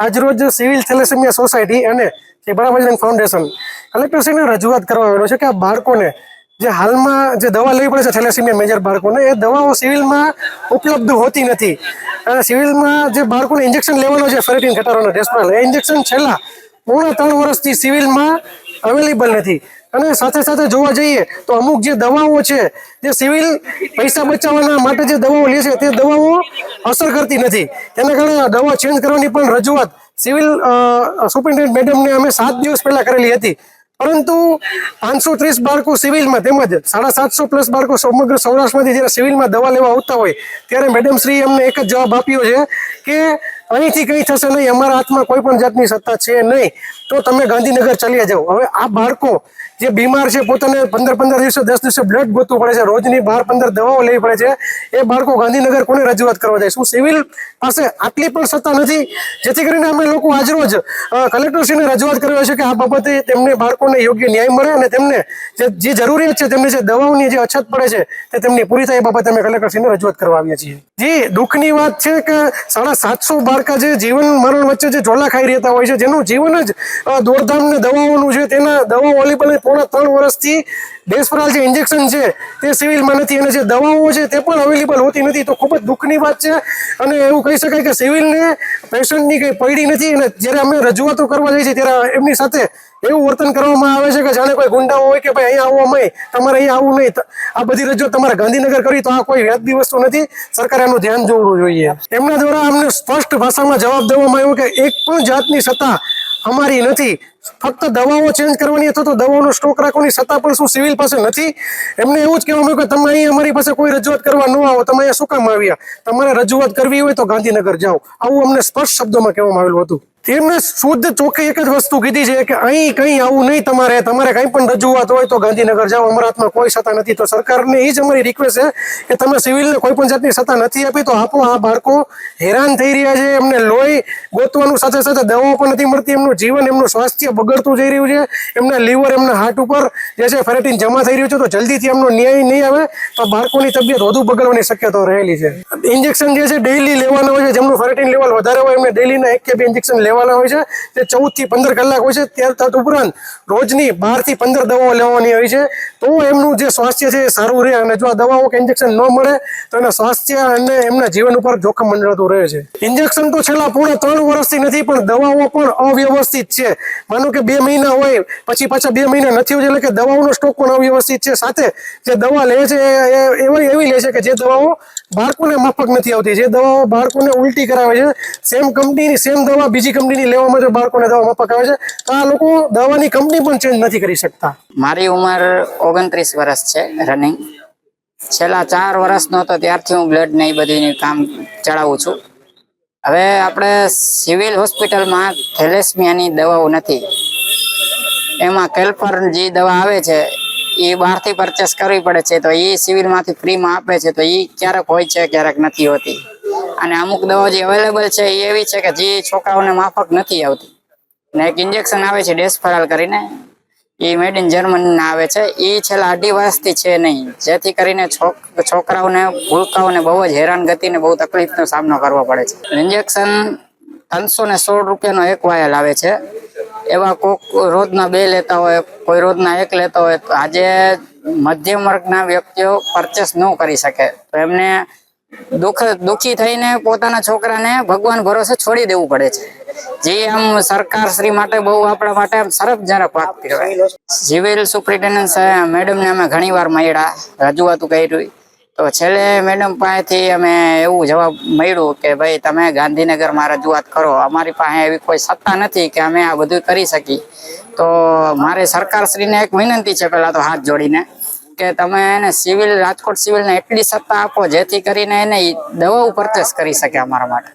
આજરોજ civil thalassemia society અને બરાબર ફાઉન્ડેશન કલેક્ટરશ્રીને રજૂઆત કરવા આવેલો છે કે આ બાળકોને જે હાલમાં જે દવા લેવી પડે છે થેલેસેમિયા મેજર બાળકોને, એ દવાઓ સિવિલમાં ઉપલબ્ધ હોતી નથી. અને સિવિલમાં જે બાળકોને ઇન્જેક્શન લેવાનો છે ફેરેટીન ઘટાડવાનો ડેસ્પરલ એ ઇન્જેક્શન છેલ્લા પૂર્ણ ત્રણ વર્ષથી સિવિલમાં અવેલેબલ નથી. અને સાથે સાથે જોવા જઈએ તો અમુક જે દવાઓ છે, જે સિવિલ પૈસા બચાવવાના માટે જે દવાઓ લે છે, તે દવાઓ અસર કરતી નથી. તેના કારણે દવા ચેન્જ કરવાની પણ રજૂઆત સિવિલ સુપ્રિન્ટેન્ડન્ટ મેડમને અમે સાત દિવસ પહેલાં કરેલી હતી. પરંતુ પાંચસો ત્રીસ બાળકો સિવિલમાં તેમજ સાડા સાતસો પ્લસ બાળકો સમગ્ર સૌરાષ્ટ્રમાંથી જ્યારે સિવિલમાં દવા લેવા આવતા હોય, ત્યારે મેડમ શ્રી અમને એક જ જવાબ આપ્યો છે કે અહીંથી કંઈ થશે નહીં, અમારા હાથમાં કોઈ પણ જાતની સત્તા છે નહીં. તો તમે ગાંધીનગર ચાલ્યા જાઓ. હવે આ બાળકો જે બીમાર છે પોતાને પંદર પંદર દિવસે, દસ દિવસે બ્લડ ગોતવું પડે છે. રોજની બાર પંદર દવાઓ લેવી પડે છે. એ બાળકો ગાંધીનગર કોને રજૂઆત કરવા જાય? શું સિવિલ પાસે આટલી પણ સત્તા નથી? જેથી કરીને અમે લોકો આજરોજ કલેક્ટરશ્રીને રજૂઆત કરી છે કે આ બાબતે તેમને બાળકોને યોગ્ય ન્યાય મળે અને તેમને જે જરૂરિયાત છે, તેમની જે દવાઓની જે અછત પડે છે, તે તેમની પૂરી થાય એ બાબતે અમે કલેક્ટરશ્રીને રજૂઆત કરવા આવીએ છીએ. જી, દુઃખની વાત છે કે સાડા સાતસો બાળકા જે જીવન મરણ વચ્ચે જે ઝોલા ખાઈ રહેતા હોય છે, જેનું જીવન જ દોડધામ ને દવાઓનું છે તેના દવાઓ અવેલેબલ પોણા ત્રણ વર્ષથી ડેસ્પરાલ જે ઇન્જેક્શન છે તે સિવિલમાં નથી અને જે દવાઓ છે તે પણ અવેલેબલ હોતી નથી. તો ખૂબ જ દુઃખની વાત છે અને એવું કહી શકાય કે સિવિલને પેશન્ટની કંઈ પડી નથી અને જ્યારે અમે રજૂઆતો કરવા જઈએ છીએ ત્યારે એમની સાથે એવું વર્તન કરવામાં આવે છે કે જાણે કોઈ ગુંડાઓ હોય કે ભાઈ અહીંયા આવવા નહીં તમારે અહીંયા આવવું નહીં. આ બધી રજૂઆત તમારે ગાંધીનગર કરી, તો આ કોઈ વ્યાજબી વસ્તુ નથી. સરકારે એનું ધ્યાન જોડવું જોઈએ. એમના દ્વારા અમને સ્પષ્ટ ભાષામાં જવાબ દેવામાં આવ્યો કે એક પણ જાતની સત્તા અમારી નથી. ફક્ત દવાઓ ચેન્જ કરવાની અથવા તો દવાઓનો સ્ટોક રાખવાની સત્તા પણ શું સિવિલ પાસે નથી? એમને એવું જ આવ્યું કે તમે અહીં અમારી પાસે કોઈ રજૂઆત કરવા ન આવો. તમે અહીંયા શું કામ આવ્યા? તમારે રજૂઆત કરવી હોય તો ગાંધીનગર જાઓ. આવું અમને સ્પષ્ટ શબ્દોમાં કહેવામાં આવેલું હતું. તેમને શુદ્ધ ચોખ્ખી એક જ વસ્તુ કીધી છે કે અહીં કંઈ આવું નહીં તમારે તમારે કંઈ પણ રજૂઆત હોય તો ગાંધીનગર જાઓ અમારા હાથમાં કોઈ સત્તા નથી. તો સરકારને એ જ અમારી રિક્વેસ્ટ છે કે તમે સિવિલને કોઈ પણ જાતની સત્તા નથી આપી, તો આપો આ બાળકો હેરાન થઈ રહ્યા છે. એમને લોહી ગોતવાનું સાથે સાથે દવાઓ પણ નથી મળતી. એમનું જીવન, એમનું સ્વાસ્થ્ય બગડતું જઈ રહ્યું છે. એમના લીવર, એમના હાર્ટ ઉપર જે છે ફેરેટીન જમા થઈ રહ્યું છે. તો જલ્દીથી એમનો ન્યાય નહીં આવે, તો બાળકોની તબિયત વધુ બગડવાની શક્યતાઓ રહેલી છે. ઇન્જેક્શન જે છે ડેઇલી લેવાના હોય છે, જેમનું ફેરેટીન લેવલ વધારે હોય, એમને ડેઇલીના એક કે બે ઇન્જેક્શન લેવાના હોય છે. જે ચૌદથી પંદર કલાક હોય છે, ત્યાર તદ ઉપરાંત રોજની બારથી પંદર દવાઓ લેવાની હોય છે. તો એમનું જે સ્વાસ્થ્ય છે એ સારું રહે અને જો આ દવાઓ કે ઇન્જેક્શન ન મળે, તો એના સ્વાસ્થ્ય અને એમના જીવન ઉપર જોખમ મંડળતું રહે છે. ઇન્જેક્શન તો છેલ્લા પૂર્ણ ત્રણ વર્ષથી નથી, પણ દવાઓ પણ અવ્યવસ્થિત છે. માનો કે બે મહિના હોય, પછી પાછા બે મહિના નથી હોય, એટલે કે દવાઓનો સ્ટોક પણ અવ્યવસ્થિત છે. સાથે જે દવા લે છે એવી એવી લે છે કે જે દવાઓ બાળકોને માફક નથી આવતી. જે દવાઓ બાળકોને ઉલટી કરાવે છે સેમ કંપનીની સેમ દવા બીજી કંપનીની લેવામાં જો બાળકોને દવા પકાવે છે, તો આ લોકો દવાની કંપની પણ ચેન્જ નથી કરી શકતા. મારી ઉંમર ઓગણત્રીસ વર્ષ છે રનિંગ છેલ્લા ચાર વર્ષનો હતો ત્યારથી હું બ્લડ ને એ બધી કામ ચડાવું છું. હવે આપણે સિવિલ હોસ્પિટલમાં થેલેસમિયાની દવાઓ નથી. એમાં કેલ્પર જે દવા આવે છે, એ બહારથી પરચેસ કરવી પડે છે, તો એ સિવિલમાંથી ફ્રીમાં આપે છે, તો એ ક્યારેક હોય છે, ક્યારેક નથી હોતી. અને અમુક દવાઓ જે અવેલેબલ છે એ એવી છે કે જે છોકરાઓને માફક નથી આવતી. ને એક ઇન્જેક્શન આવે છે ડેસફરાલ કરીને, એ મેડ ઇન જર્મનીના આવે છે. એ છેલ્લા અઢી વર્ષથી છે નહીં. જેથી કરીને છોક, છોકરાઓને, ભૂલકાઓને બહુ જ હેરાનગતિને બહુ તકલીફનો સામનો કરવો પડે છે. ઇન્જેક્શન ત્રણસો ને સોળ રૂપિયાનો એક વાયલ આવે છે. એવા કોક રોજના બે લેતા હોય, કોઈ રોજના એક લેતા હોય, તો આજે મધ્યમ વર્ગના વ્યક્તિઓ પરચેસ ન કરી શકે. તો એમને દુઃખ, દુઃખી થઈને પોતાના છોકરાને ભગવાન ભરોસે છોડી દેવું પડે છે. જે આમ સરકાર શ્રી માટે બહુ આપણા માટે સરસ સરફજનક વાત કહેવાય. સિવિલ સુપ્રિન્ટેન્ડન્ટ મેડમ ને અમે ઘણી વાર મળ્યા, રજૂઆતો કરી તો છેલ્લે મેડમ પાસેથી અમે એવું જવાબ મળ્યું કે ભાઈ, તમે ગાંધીનગરમાં રજૂઆત કરો. અમારી પાસે એવી કોઈ સત્તા નથી કે અમે આ બધું કરી શકીએ. તો મારે સરકારશ્રીને એક વિનંતી છે, પહેલાં તો હાથ જોડીને. કે તમે એને સિવિલ, રાજકોટ સિવિલને એટલી સત્તા આપો, જેથી કરીને એને દવાઓ પરચેસ કરી શકે અમારા માટે.